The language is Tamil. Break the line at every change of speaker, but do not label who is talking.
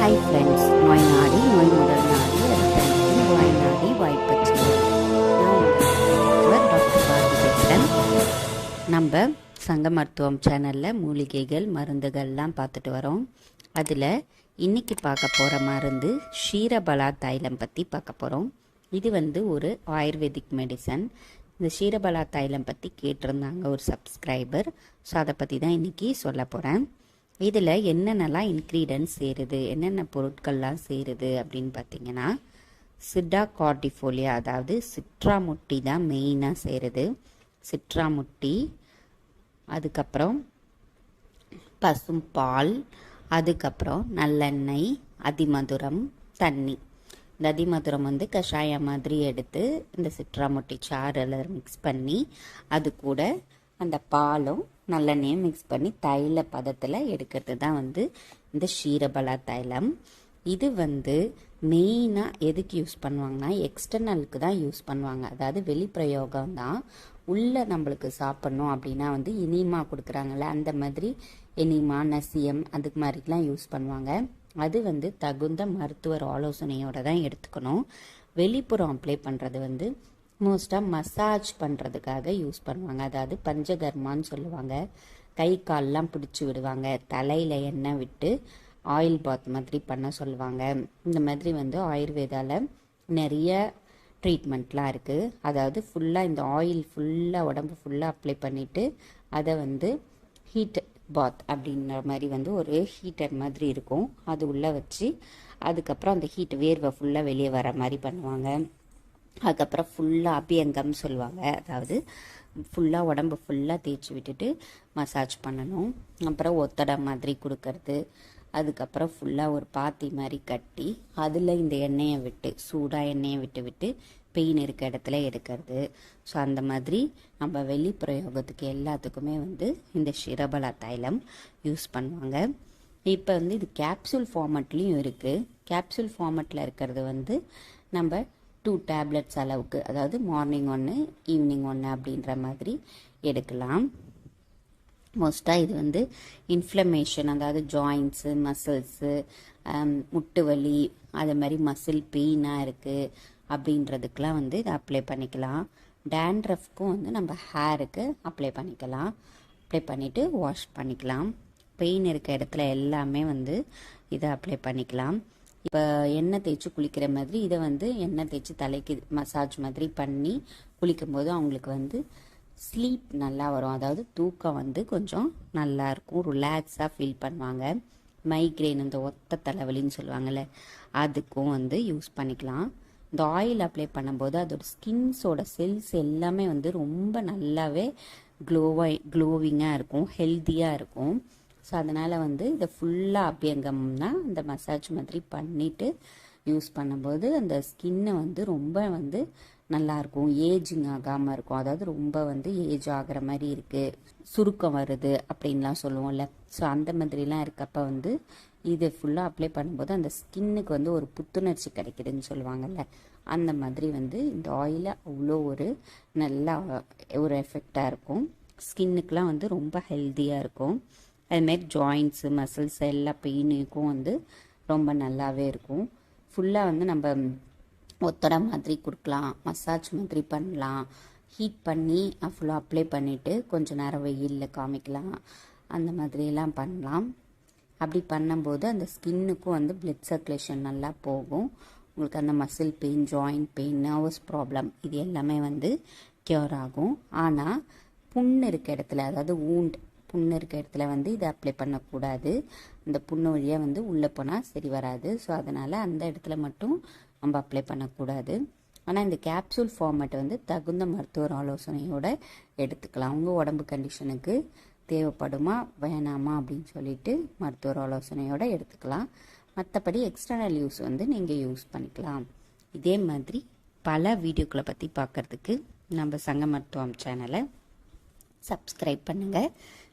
ஹை ஃப்ரெண்ட்ஸ் நோய் நாடி நோய் முதல் நாடி அடுத்த வாய் நாடி வாய்ப்பச்சு நான் உங்கள் டாக்டர் பாரதி பேசுகிறேன் நம்ம சங்க மருத்துவம் சேனலில் மூலிகைகள் மருந்துகள்லாம் பார்த்துட்டு வரோம். அதில் இன்றைக்கி பார்க்க போகிற மருந்து ஷீரபலா தைலம் பற்றி பார்க்க போகிறோம் இது வந்து ஒரு ஆயுர்வேதிக் மெடிசன் இந்த ஷீரபலா தைலம் பற்றி கேட்டிருந்தாங்க ஒரு சப்ஸ்கிரைபர் ஸோ அதை பற்றி தான் இன்றைக்கி சொல்ல போகிறேன் இதில் என்னென்னலாம் இன்க்ரீடியன்ஸ் சேருது என்னென்ன பொருட்கள்லாம் சேருது அப்படின்னு பார்த்தீங்கன்னா சிட்டா கார்டிஃபோலியா அதாவது சிட்ராமுட்டி தான் மெயினாக சேருது. சிட்ராமுட்டி அதுக்கப்புறம் பசும் பால் அதுக்கப்புறம் நல்லெண்ணெய் அதிமதுரம் தண்ணி. இந்த அதிமதுரம் வந்து கஷாயம் மாதிரி எடுத்து இந்த சிட்ராமுட்டி சாறில் மிக்ஸ் பண்ணி அது கூட அந்த பாலும் நல்லெண்ணெயும் மிக்ஸ் பண்ணி தைல பதத்தில் எடுக்கிறது தான் வந்து இந்த ஷீரபலா தைலம். இது வந்து மெயினாக எதுக்கு யூஸ் பண்ணுவாங்கன்னா எக்ஸ்டர்னலுக்கு தான் யூஸ் பண்ணுவாங்க. அதாவது வெளிப்பிரயோகம் தான். உள்ளே நம்மளுக்கு சாப்பிட்ணும் அப்படின்னா வந்து இனிமா கொடுக்குறாங்கல்ல அந்த மாதிரி இனிமா நசியம் அதுக்கு மாதிரிலாம் யூஸ் பண்ணுவாங்க. அது வந்து தகுந்த மருத்துவர் ஆலோசனையோடு தான் எடுத்துக்கணும். வெளிப்புறம் அப்ளை பண்ணுறது வந்து மோஸ்ட்டாக மசாஜ் பண்ணுறதுக்காக யூஸ் பண்ணுவாங்க. அதாவது பஞ்சகர்மான்னு சொல்லுவாங்க. கை கால்லாம் பிடிச்சி விடுவாங்க. தலையில் எண்ணெய் விட்டு ஆயில் பாத் மாதிரி பண்ண சொல்லுவாங்க. இந்த மாதிரி வந்து ஆயுர்வேதாவில் நிறைய ட்ரீட்மெண்ட்லாம் இருக்குது அதாவது ஃபுல்லாக இந்த ஆயில் ஃபுல்லாக உடம்பு ஃபுல்லாக அப்ளை பண்ணிவிட்டு அதை வந்து ஹீட் பாத் அப்படின்ற மாதிரி வந்து ஒரு ஹீட்டர் மாதிரி இருக்கும். அது உள்ளே வச்சு அதுக்கப்புறம் அந்த ஹீட் வேர்வை ஃபுல்லாக வெளியே வர மாதிரி பண்ணுவாங்க. அதுக்கப்புறம் ஃபுல்லாக அபியங்கம்னு சொல்லுவாங்க. அதாவது ஃபுல்லாக உடம்பு ஃபுல்லாக தேய்ச்சி விட்டுட்டு மசாஜ் பண்ணணும். அப்புறம் ஒத்தடை மாதிரி கொடுக்கறது. அதுக்கப்புறம் ஃபுல்லாக ஒரு பாத்தி மாதிரி கட்டி அதில் இந்த எண்ணெயை விட்டு சூடாக எண்ணெயை விட்டு விட்டு பெயின் இருக்க இடத்துல எடுக்கிறது. ஸோ அந்த மாதிரி நம்ம வெளி பிரயோகத்துக்கு எல்லாத்துக்குமே வந்து இந்த ஷிரபலா தைலம் யூஸ் பண்ணுவாங்க. இப்போ வந்து இது கேப்சூல் ஃபார்மெட்லேயும் இருக்குது கேப்சூல் ஃபார்மெட்டில் இருக்கிறது வந்து நம்ம டூ டேப்லெட்ஸ் அளவுக்கு அதாவது மார்னிங் ஒன்று ஈவினிங் ஒன்று அப்படின்ற மாதிரி எடுக்கலாம். மோஸ்ட்டாக இது வந்து இன்ஃப்ளமேஷன் அதாவது ஜாயின்ஸு மசில்ஸு முட்டு வலி அது மாதிரி மசில் பெயினாக இருக்குது அப்படின்றதுக்கெலாம் வந்து இதை அப்ளை பண்ணிக்கலாம். டேண்ட்ரஃப்க்கும் வந்து நம்ம ஹேருக்கு அப்ளை பண்ணிக்கலாம். அப்ளை பண்ணிவிட்டு வாஷ் பண்ணிக்கலாம். பெயின் இருக்க இடத்துல எல்லாமே வந்து இதை அப்ளை பண்ணிக்கலாம். இப்போ எண்ணெய் தேய்ச்சி குளிக்கிற மாதிரி இதை வந்து எண்ணெய் தேய்ச்சி தலைக்கு மசாஜ் மாதிரி பண்ணி குளிக்கும்போது அவங்களுக்கு வந்து ஸ்லீப் நல்லா வரும். அதாவது தூக்கம் வந்து கொஞ்சம் நல்லா இருக்கும். ரிலாக்ஸாக ஃபீல் பண்ணுவாங்க. மைக்ரெயின் இந்த ஒத்த தலைவலின்னு சொல்லுவாங்கள்ல அதுக்கும் வந்து யூஸ் பண்ணிக்கலாம். இந்த ஆயில் அப்ளை பண்ணும்போது அதோட ஸ்கின்ஸோட செல்ஸ் எல்லாமே வந்து ரொம்ப நல்லாவே க்ளோவாக க்ளோவிங்காக இருக்கும். ஹெல்த்தியாக இருக்கும். ஸோ அதனால் வந்து இதை ஃபுல்லாக அபியங்கம்னா இந்த மசாஜ் மாதிரி பண்ணிவிட்டு யூஸ் பண்ணும்போது அந்த ஸ்கின்னை வந்து ரொம்ப வந்து நல்லாயிருக்கும். ஏஜிங் ஆகாமல் இருக்கும். அதாவது ரொம்ப வந்து ஏஜ் ஆகிற மாதிரி இருக்குது சுருக்கம் வருது அப்படின்லாம் சொல்லுவோம்ல. ஸோ அந்த மாதிரிலாம் இருக்கப்ப வந்து இது ஃபுல்லாக அப்ளை பண்ணும்போது அந்த ஸ்கின்னுக்கு வந்து ஒரு புத்துணர்ச்சி கிடைக்குதுன்னு சொல்லுவாங்கல்ல. அந்த மாதிரி வந்து இந்த ஆயிலை அவ்வளோ ஒரு நல்லா ஒரு எஃபெக்டாக இருக்கும். ஸ்கின்னுக்கெலாம் வந்து ரொம்ப ஹெல்த்தியாக இருக்கும். அதுமாரி ஜாயின்ஸு மசில்ஸ் எல்லா பெயினுக்கும் வந்து ரொம்ப நல்லாவே இருக்கும். ஃபுல்லாக வந்து நம்ம ஒத்தடை மாதிரி கொடுக்கலாம் மசாஜ் மாதிரி பண்ணலாம். ஹீட் பண்ணி ஃபுல்லாக அப்ளை பண்ணிவிட்டு கொஞ்சம் நேரம் வெயிலில் காமிக்கலாம். அந்த மாதிரிலாம் பண்ணலாம். அப்படி பண்ணும்போது அந்த ஸ்கின்னுக்கும் வந்து பிளட் சர்க்குலேஷன் நல்லா போகும். உங்களுக்கு அந்த muscle pain joint pain nerves problem இது எல்லாமே வந்து க்யூர் ஆகும். ஆனால் புண்ணு இருக்க இடத்துல அதாவது ஊண்ட் புண்ணு இருக்க இடத்துல வந்து இதை அப்ளை பண்ணக்கூடாது. அந்த புண்ணு வழியாக வந்து உள்ளே போனால் சரி வராது. ஸோ அதனால் அந்த இடத்துல மட்டும் நம்ம அப்ளை பண்ணக்கூடாது. ஆனால் இந்த கேப்சூல் ஃபார்மேட் வந்து தகுந்த மருத்துவர் ஆலோசனையோடு எடுத்துக்கலாம். உங்கள் உடம்பு கண்டிஷனுக்கு தேவைப்படுமா வேணாமா அப்படின்னு சொல்லிட்டு மருத்துவர் ஆலோசனையோடு எடுத்துக்கலாம். மற்றபடி எக்ஸ்டர்னல் யூஸ் வந்து நீங்கள் யூஸ் பண்ணிக்கலாம். இதே மாதிரி பல வீடியோக்களை பற்றி பார்க்குறதுக்கு நம்ம சங்க மருத்துவம் சேனலை சப்ஸ்கிரைப் பண்ணுங்கள்